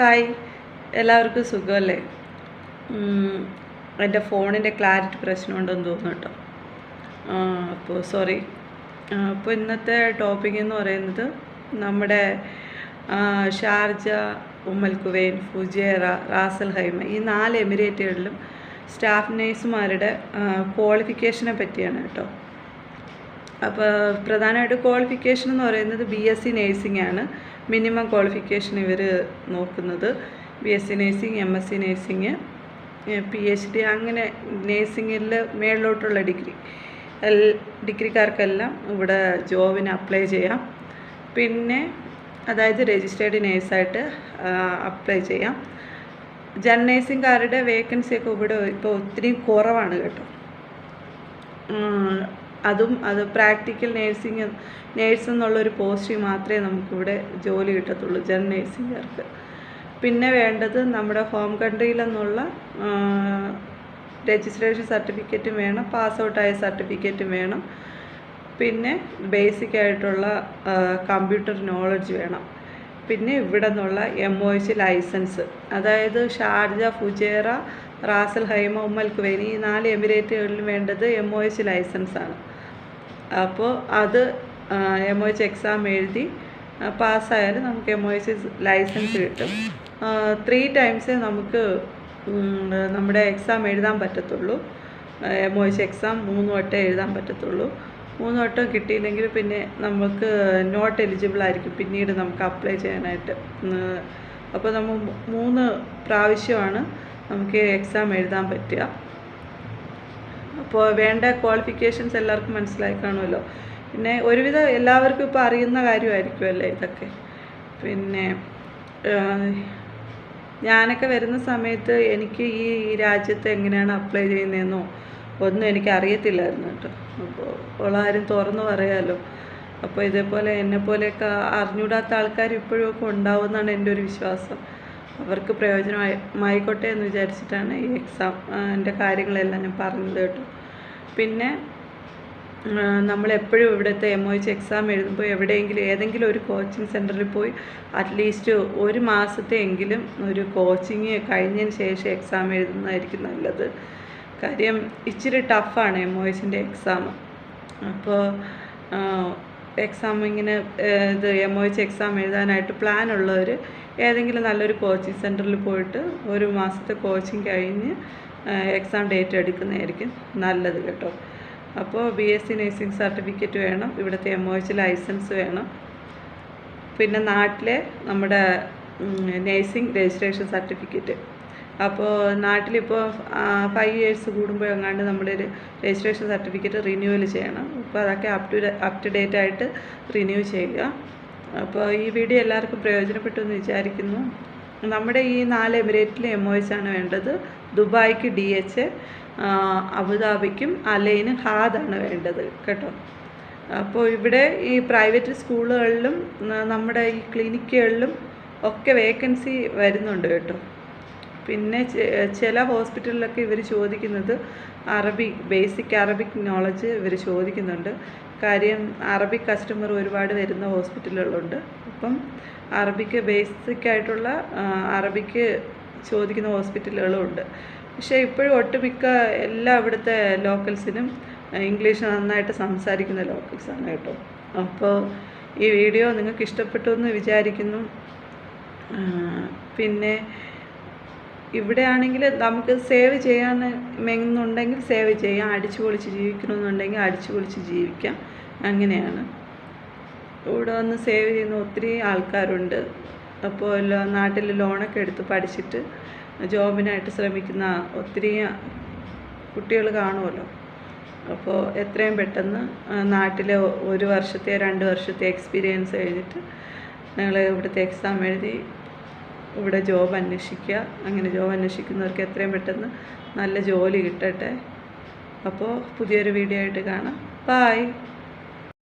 Hi. എല്ലാവർക്കും സുഖമല്ലേ? എന്റെ ഫോണിന്റെ ക്ലാരിറ്റി പ്രശ്നമുണ്ടെന്ന് തോന്നുന്നു കേട്ടോ. അപ്പോൾ സോറി. അപ്പോൾ ഇന്നത്തെ ടോപ്പിക് എന്ന് പറയുന്നത് നമ്മുടെ Sharjah Umm al Quwain Fujairah Ras al Khaimah ഈ നാല് എമിറേറ്റുകളിലും സ്റ്റാഫ് നേഴ്സുമാരുടെ ക്വാളിഫിക്കേഷനെ പറ്റിയാണ് കേട്ടോ. അപ്പോൾ പ്രധാനമായിട്ട് ക്വാളിഫിക്കേഷൻ എന്ന് പറയുന്നത് ബി എസ് സി നേഴ്സിംഗ് ആണ്. മിനിമം ക്വാളിഫിക്കേഷൻ ഇവർ നോക്കുന്നത്. B S C nursing M S C nursing P H D അങ്ങനെ നേഴ്സിംഗിൽ മേളിലോട്ടുള്ള ഡിഗ്രി എൽ ഡിഗ്രിക്കാർക്കെല്ലാം ഇവിടെ ജോബിന് അപ്ലൈ ചെയ്യാം. പിന്നെ അതായത് രജിസ്റ്റേർഡ് നേഴ്സായിട്ട് അപ്ലൈ ചെയ്യാം. ജൻ നേഴ്സിംഗുകാരുടെ വേക്കൻസിയൊക്കെ ഇവിടെ ഇപ്പോൾ ഒത്തിരി കുറവാണ് കേട്ടോ. അതും അത് പ്രാക്ടിക്കൽ നേഴ്സിംഗ് നേഴ്സ് എന്നുള്ളൊരു പോസ്റ്റിൽ മാത്രമേ നമുക്കിവിടെ ജോലി കിട്ടത്തുള്ളൂ ജൻ നേഴ്സിംഗുകാർക്ക്. പിന്നെ വേണ്ടത് നമ്മുടെ ഹോം കൺട്രിയിൽ നിന്നുള്ള രജിസ്ട്രേഷൻ സർട്ടിഫിക്കറ്റും വേണം പാസ് ഔട്ടായ സർട്ടിഫിക്കറ്റും വേണം. പിന്നെ ബേസിക് ആയിട്ടുള്ള കമ്പ്യൂട്ടർ നോളജ് വേണം. പിന്നെ ഇവിടെ നിന്നുള്ള എം ഒ എച്ച് ലൈസൻസ്. അതായത് Sharjah Fujairah Ras al Khaimah Umm al Quwain ഈ നാല് എമിറേറ്റുകളിലും വേണ്ടത് എം ഒ എച്ച് ലൈസൻസാണ്. അപ്പോൾ അത് എം ഒ എച്ച് എക്സാം എഴുതി പാസ്സായാൽ നമുക്ക് എം ഒ എച്ച് ലൈസൻസ് കിട്ടും. ത്രീ ടൈംസേ നമുക്ക് നമ്മുടെ എക്സാം എഴുതാൻ പറ്റത്തുള്ളൂ. എം ഒ എച്ച് എക്സാം മൂന്ന് വട്ടം എഴുതാൻ പറ്റത്തുള്ളൂ. മൂന്ന് വട്ടം കിട്ടിയില്ലെങ്കിൽ പിന്നെ നമുക്ക് നോട്ട് എലിജിബിൾ ആയിരിക്കും. പിന്നീട് നമുക്ക് അപ്ലൈ ചെയ്യാനായിട്ട്. അപ്പോൾ നമ്മൾ മൂന്ന് പ്രാവശ്യമാണ് നമുക്ക് എക്സാം എഴുതാൻ പറ്റുക. അപ്പോൾ വേണ്ട ക്വാളിഫിക്കേഷൻസ് എല്ലാവർക്കും മനസ്സിലായി കാണുമല്ലോ. പിന്നെ ഒരുവിധം എല്ലാവർക്കും ഇപ്പോൾ അറിയുന്ന കാര്യമായിരിക്കുമല്ലേ ഇതൊക്കെ? പിന്നെ ഞാനൊക്കെ വരുന്ന സമയത്ത് എനിക്ക് ഈ രാജ്യത്ത് എങ്ങനെയാണ് അപ്ലൈ ചെയ്യുന്നതെന്നോ ഒന്നും എനിക്ക് അറിയത്തില്ലായിരുന്നു കേട്ടോ. അപ്പോൾ ഉള്ളാരും തുറന്നു പറയാമല്ലോ. അപ്പോൾ ഇതേപോലെ എന്നെ എന്നെപ്പോലെയൊക്കെ അറിഞ്ഞൂടാത്ത ആൾക്കാർ ഇപ്പോഴും ഒക്കെ ഉണ്ടാവുമെന്നാണ് എന്റെ ഒരു വിശ്വാസം. അവർക്ക് പ്രയോജനമായി ആയിക്കോട്ടെ എന്ന് വിചാരിച്ചിട്ടാണ് ഈ എക്സാം എന്റെ കാര്യങ്ങളെല്ലാം ഞാൻ പറഞ്ഞത് കേട്ടോ. പിന്നെ നമ്മളെപ്പോഴും ഇവിടുത്തെ എം ഒ എച്ച് എക്സാം എഴുതുമ്പോൾ എവിടെയെങ്കിലും ഏതെങ്കിലും ഒരു കോച്ചിങ് സെന്ററിൽ പോയി അറ്റ്ലീസ്റ്റ് ഒരു മാസത്തെങ്കിലും ഒരു കോച്ചിങ് കഴിഞ്ഞതിന് ശേഷം എക്സാം എഴുതുന്നതായിരിക്കും നല്ലത്. കാര്യം ഇച്ചിരി ടഫാണ് എം ഒ എച്ചിന്റെ എക്സാം അപ്പോൾ എക്സാം ഇങ്ങനെ ഇത് എം ഒ എച്ച് എക്സാം എഴുതാനായിട്ട് പ്ലാൻ ഉള്ളവർ ഏതെങ്കിലും നല്ലൊരു കോച്ചിങ് സെന്ററിൽ പോയിട്ട് ഒരു മാസത്തെ കോച്ചിങ് കഴിഞ്ഞ് എക്സാം ഡേറ്റ് എടുക്കുന്നതായിരിക്കും നല്ലത് കേട്ടോ. അപ്പോൾ B S C nursing certificate വേണം ഇവിടുത്തെ എം ഒ എച്ച് ലൈസൻസ് വേണം. പിന്നെ നാട്ടിലെ നമ്മുടെ നേഴ്സിംഗ് രജിസ്ട്രേഷൻ സർട്ടിഫിക്കറ്റ് അപ്പോൾ നാട്ടിലിപ്പോൾ ഫൈവ് ഇയേഴ്സ് കൂടുമ്പോൾ എങ്ങാണ്ട് നമ്മളൊരു രജിസ്ട്രേഷൻ സർട്ടിഫിക്കറ്റ് റിന്യൂവൽ ചെയ്യണം. അപ്പോൾ അതൊക്കെ up to up to date ആയിട്ട് റിന്യൂ ചെയ്യുക. അപ്പോൾ ഈ വീഡിയോ എല്ലാവർക്കും പ്രയോജനപ്പെട്ടു എന്ന് വിചാരിക്കുന്നു. നമ്മുടെ ഈ നാല് എമിറേറ്റിൽ എം ഒ ആണ് വേണ്ടത്. ദുബായ്ക്ക് ഡി എച്ച് അബുദാബിക്കും അലൈന് ഹാദാണ് വേണ്ടത് കേട്ടോ. അപ്പോൾ ഇവിടെ ഈ പ്രൈവറ്റ് സ്കൂളുകളിലും നമ്മുടെ ഈ ക്ലിനിക്കുകളിലും ഒക്കെ വേക്കൻസി വരുന്നുണ്ട് കേട്ടോ. പിന്നെ ചില ഹോസ്പിറ്റലിലൊക്കെ ഇവർ ചോദിക്കുന്നത് അറബി ബേസിക് അറബിക് നോളജ് ഇവർ ചോദിക്കുന്നുണ്ട്. കാര്യം അറബിക് കസ്റ്റമർ ഒരുപാട് വരുന്ന ഹോസ്പിറ്റലുകളുണ്ട്. അപ്പം അറബിക്ക് ബേസിക് ആയിട്ടുള്ള അറബിക്ക് ചോദിക്കുന്ന ഹോസ്പിറ്റലുകളും ഉണ്ട്. പക്ഷേ ഇപ്പോഴും ഒട്ടുമിക്ക എല്ലാ ഇവിടുത്തെ ലോക്കൽസിനും ഇംഗ്ലീഷ് നന്നായിട്ട് സംസാരിക്കുന്ന ലോക്കൽസാണ് കേട്ടോ. അപ്പോൾ ഈ വീഡിയോ നിങ്ങൾക്ക് ഇഷ്ടപ്പെട്ടു എന്ന് വിചാരിക്കുന്നു. പിന്നെ ഇവിടെ ആണെങ്കിൽ നമുക്ക് സേവ് ചെയ്യാൻ മെങ്ങുന്നുണ്ടെങ്കിൽ സേവ് ചെയ്യാം അടിച്ചു പൊളിച്ച് ജീവിക്കണമെന്നുണ്ടെങ്കിൽ അടിച്ചു പൊളിച്ച് ജീവിക്കാം. അങ്ങനെയാണ്. ഇവിടെ വന്ന് സേവ് ചെയ്യുന്ന ഒത്തിരി ആൾക്കാരുണ്ട്. അപ്പോൾ നാട്ടിൽ ലോണൊക്കെ എടുത്ത് പഠിച്ചിട്ട് ജോബിനായിട്ട് ശ്രമിക്കുന്ന ഒത്തിരി കുട്ടികൾ കാണുമല്ലോ. അപ്പോൾ എത്രയും പെട്ടെന്ന് നാട്ടിലെ ഒരു വർഷത്തെ രണ്ട് വർഷത്തെ എക്സ്പീരിയൻസ് കഴിഞ്ഞിട്ട് നിങ്ങൾ ഇവിടുത്തെ എക്സാം എഴുതി ഇവിടെ ജോബ് അന്വേഷിക്കുക. അങ്ങനെ ജോബ് അന്വേഷിക്കുന്നവർക്ക് എത്രയും പെട്ടെന്ന് നല്ല ജോലി കിട്ടട്ടെ. അപ്പോൾ പുതിയൊരു വീഡിയോ ആയിട്ട് കാണാം. ബായ്